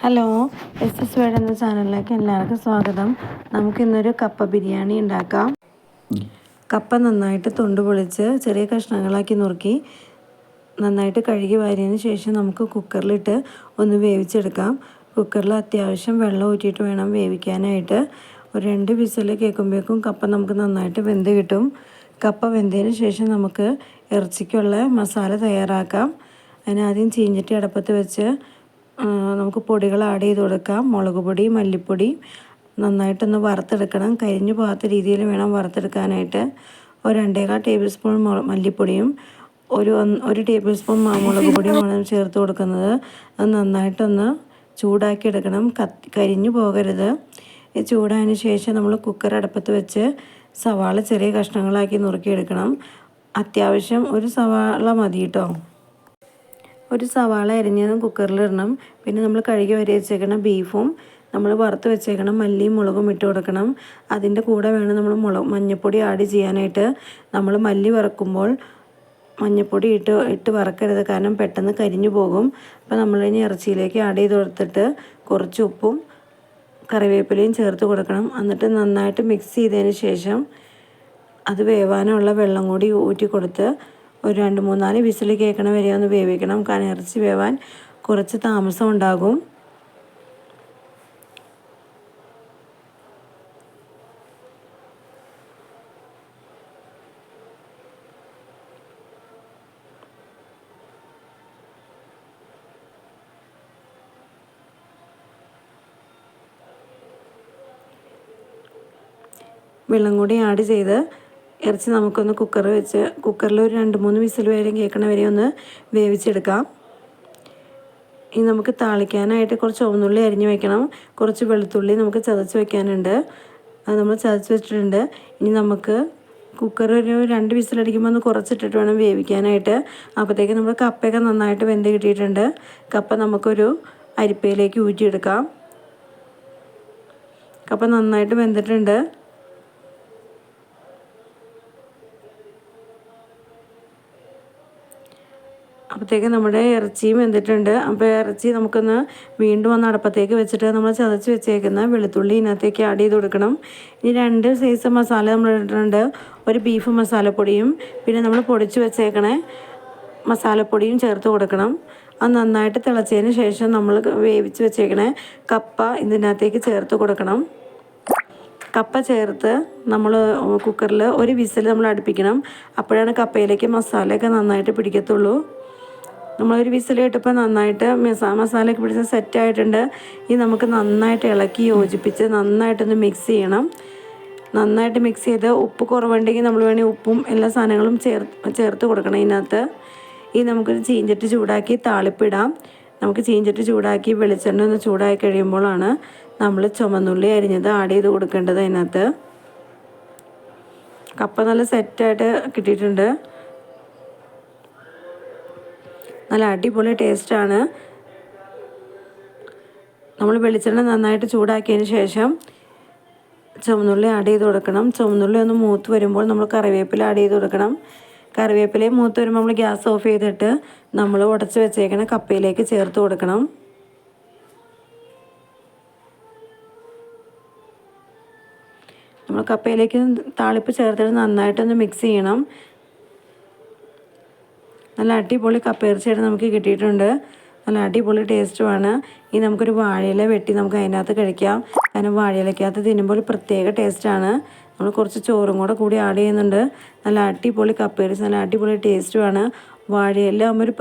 Hello S S word എന്ന ചാനലിലേക്ക് എല്ലാവർക്കും സ്വാഗതം. നമുക്കിന്നൊരു കപ്പ ബിരിയാണി ഉണ്ടാക്കാം. കപ്പ നന്നായിട്ട് തൊണ്ട് പൊളിച്ച് ചെറിയ കഷ്ണങ്ങളാക്കി നുറുക്കി നന്നായിട്ട് കഴുകി വാരിയതിന് ശേഷം നമുക്ക് കുക്കറിലിട്ട് ഒന്ന് വേവിച്ചെടുക്കാം. കുക്കറിൽ അത്യാവശ്യം വെള്ളം ഊറ്റിയിട്ട് വേണം വേവിക്കാനായിട്ട്. ഒരു രണ്ട് വിസിൽ കേൾക്കുമ്പോഴേക്കും കപ്പ നമുക്ക് നന്നായിട്ട് വെന്ത് കിട്ടും. കപ്പ വെന്തതിന് ശേഷം നമുക്ക് ഇറച്ചിക്കുള്ള മസാല തയ്യാറാക്കാം. അതിനാദ്യം ചീഞ്ഞിട്ട് അടപ്പത്ത് വെച്ച് നമുക്ക് പൊടികൾ ആഡ് ചെയ്ത് കൊടുക്കാം. മുളക് പൊടി മല്ലിപ്പൊടി നന്നായിട്ടൊന്ന് വറുത്തെടുക്കണം. കരിഞ്ഞു പോകാത്ത രീതിയിൽ വേണം വറുത്തെടുക്കാനായിട്ട്. ഒരു രണ്ടേകാൽ ടേബിൾ സ്പൂൺ മല്ലിപ്പൊടിയും ഒരു ഒരു ടേബിൾ സ്പൂൺ മുളക് പൊടിയുമാണ് ചേർത്ത് കൊടുക്കുന്നത്. അത് നന്നായിട്ടൊന്ന് ചൂടാക്കിയെടുക്കണം കത്തി കരിഞ്ഞു പോകരുത്. ചൂടായതിന് ശേഷം നമ്മൾ കുക്കർ അടുപ്പത്ത് വെച്ച് സവാള ചെറിയ കഷ്ണങ്ങളാക്കി നുറുക്കിയെടുക്കണം. അത്യാവശ്യം ഒരു സവാള മതി കേട്ടോ. ഒരു സവാള അരിഞ്ഞതും കുക്കറിലിടണം പിന്നെ നമ്മൾ കഴുകി വരി വെച്ചേക്കണം ബീഫും നമ്മൾ വറുത്ത് വെച്ചേക്കണം മല്ലിയും മുളകും ഇട്ട് കൊടുക്കണം. അതിന്റെ കൂടെ വേണം നമ്മൾ മുളക് മഞ്ഞൾപ്പൊടി ആഡ് ചെയ്യാനായിട്ട് നമ്മൾ മല്ലി വറക്കുമ്പോൾ മഞ്ഞൾപ്പൊടി ഇട്ട് ഇട്ട് വറക്കരുത്. കാരണം പെട്ടെന്ന് കരിഞ്ഞു പോകും. അപ്പോൾ നമ്മളിനി ഇറച്ചിയിലേക്ക് ആഡ് ചെയ്ത് കൊടുത്തിട്ട് കുറച്ച് ഉപ്പും കറിവേപ്പിലയും ചേർത്ത് കൊടുക്കണം. എന്നിട്ട് നന്നായിട്ട് മിക്സ് ചെയ്തതിന് ശേഷം അത് വേവാനുള്ള വെള്ളം കൂടി ഊറ്റി കൊടുത്ത് ഒരു രണ്ട് മൂന്നാൽ വിസിൽ കേൾക്കണ വരെ ഒന്ന് വേവിക്കണം. കാരണം ഇറച്ചി വേവാൻ കുറച്ച് താമസം ഉണ്ടാകും. വെള്ളം കൂടി ആഡ് ചെയ്ത് ഇറച്ചി നമുക്കൊന്ന് കുക്കർ വെച്ച് കുക്കറിൽ ഒരു രണ്ട് മൂന്ന് വിസിൽ വരെ കേൾക്കണ വരെ ഒന്ന് വേവിച്ചെടുക്കാം. ഇനി നമുക്ക് താളിക്കാനായിട്ട് കുറച്ച് ഒന്നുള്ളി അരിഞ്ഞു വെക്കണം. കുറച്ച് വെളുത്തുള്ളി നമുക്ക് ചതച്ച് വെക്കാനുണ്ട്. അത് നമ്മൾ ചതച്ച് വെച്ചിട്ടുണ്ട്. ഇനി നമുക്ക് കുക്കർ ഒരു രണ്ട് വിസിലടിക്കുമ്പോൾ ഒന്ന് കുറച്ചിട്ടിട്ട് വേണം വേവിക്കാനായിട്ട്. അപ്പോഴത്തേക്ക് നമ്മൾ കപ്പയൊക്കെ നന്നായിട്ട് വെന്ത് കിട്ടിയിട്ടുണ്ട്. കപ്പ നമുക്കൊരു അരിപ്പയിലേക്ക് ഊറ്റിയെടുക്കാം. കപ്പ നന്നായിട്ട് വെന്തിട്ടുണ്ട്. അപ്പോഴത്തേക്ക് നമ്മുടെ ഇറച്ചിയും വെന്തിട്ടുണ്ട്. അപ്പോൾ ഇറച്ചി നമുക്കൊന്ന് വീണ്ടും ഒന്ന് അടപ്പത്തേക്ക് വെച്ചിട്ട് നമ്മൾ ചതച്ച് വെച്ചേക്കുന്ന വെളുത്തുള്ളി ഇതിനകത്തേക്ക് ആഡ് ചെയ്ത് കൊടുക്കണം. ഇനി രണ്ട് സൈസ് മസാല നമ്മൾ ഇട്ടിട്ടുണ്ട്. ഒരു ബീഫ് മസാലപ്പൊടിയും പിന്നെ നമ്മൾ പൊടിച്ച് വെച്ചേക്കണേ മസാലപ്പൊടിയും ചേർത്ത് കൊടുക്കണം. അത് നന്നായിട്ട് തിളച്ചതിന് ശേഷം നമ്മൾ വേവിച്ച് വെച്ചേക്കണേ കപ്പ ഇതിനകത്തേക്ക് ചേർത്ത് കൊടുക്കണം. കപ്പ ചേർത്ത് നമ്മൾ കുക്കറിൽ ഒരു വിസിൽ നമ്മൾ അടുപ്പിക്കണം. അപ്പോഴാണ് കപ്പയിലേക്ക് മസാലയൊക്കെ നന്നായിട്ട് പിടിക്കത്തുള്ളൂ. നമ്മളൊരു വിസിൽ കിട്ടപ്പോൾ നന്നായിട്ട് മസാ മസാലയൊക്കെ പിടിച്ച് സെറ്റായിട്ടുണ്ട്. ഇത് നമുക്ക് നന്നായിട്ട് ഇളക്കി യോജിപ്പിച്ച് നന്നായിട്ടൊന്ന് മിക്സ് ചെയ്യണം. നന്നായിട്ട് മിക്സ് ചെയ്ത് ഉപ്പ് കുറവുണ്ടെങ്കിൽ നമ്മൾ വേണമെങ്കിൽ ഉപ്പും എല്ലാ സാധനങ്ങളും ചേർത്ത് ചേർത്ത് കൊടുക്കണം ഇതിനകത്ത്. ഈ നമുക്കൊരു ചീഞ്ചട്ടി ചൂടാക്കി താളിപ്പിടാം. നമുക്ക് ചീഞ്ചട്ടി ചൂടാക്കി വെളിച്ചെണ്ണ ഒന്ന് ചൂടാക്കി കഴിയുമ്പോഴാണ് നമ്മൾ ചുമന്നുള്ളി അരിഞ്ഞത് ആഡ് ചെയ്ത് കൊടുക്കേണ്ടത് അതിനകത്ത്. കപ്പ നല്ല സെറ്റായിട്ട് കിട്ടിയിട്ടുണ്ട്. നല്ല അടിപൊളി ടേസ്റ്റാണ്. നമ്മൾ വെളിച്ചെണ്ണ നന്നായിട്ട് ചൂടാക്കിയതിന് ശേഷം ചുവന്നുള്ളി ആഡ് ചെയ്ത് കൊടുക്കണം. ചുവന്നുള്ളി ഒന്ന് മൂത്ത് വരുമ്പോൾ നമ്മൾ കറിവേപ്പില ആഡ് ചെയ്ത് കൊടുക്കണം. കറിവേപ്പിലയും മൂത്ത് വരുമ്പോൾ നമ്മൾ ഗ്യാസ് ഓഫ് ചെയ്തിട്ട് നമ്മൾ ഉടച്ച് വെച്ചേക്കണ കപ്പയിലേക്ക് ചേർത്ത് കൊടുക്കണം. നമ്മൾ കപ്പയിലേക്ക് താളിപ്പ് ചേർത്തിട്ട് നന്നായിട്ടൊന്ന് മിക്സ് ചെയ്യണം. നല്ല അടിപൊളി കപ്പയിറച്ചിയായിട്ട് നമുക്ക് കിട്ടിയിട്ടുണ്ട്. നല്ല അടിപൊളി ടേസ്റ്റുമാണ് ഇനി നമുക്കൊരു വാഴയില വെട്ടി നമുക്ക് അതിനകത്ത് കഴിക്കാം. കാരണം വാഴയിലക്കകത്ത് തിന്നുമ്പോൾ പ്രത്യേക ടേസ്റ്റാണ് നമ്മൾ കുറച്ച് ചോറും കൂടെ കൂടി ആഡ് ചെയ്യുന്നുണ്ട്. നല്ല അടിപൊളി കപ്പയിറച്ചി നല്ല അടിപൊളി ടേസ്റ്റുമാണ് വാഴയില ഒരു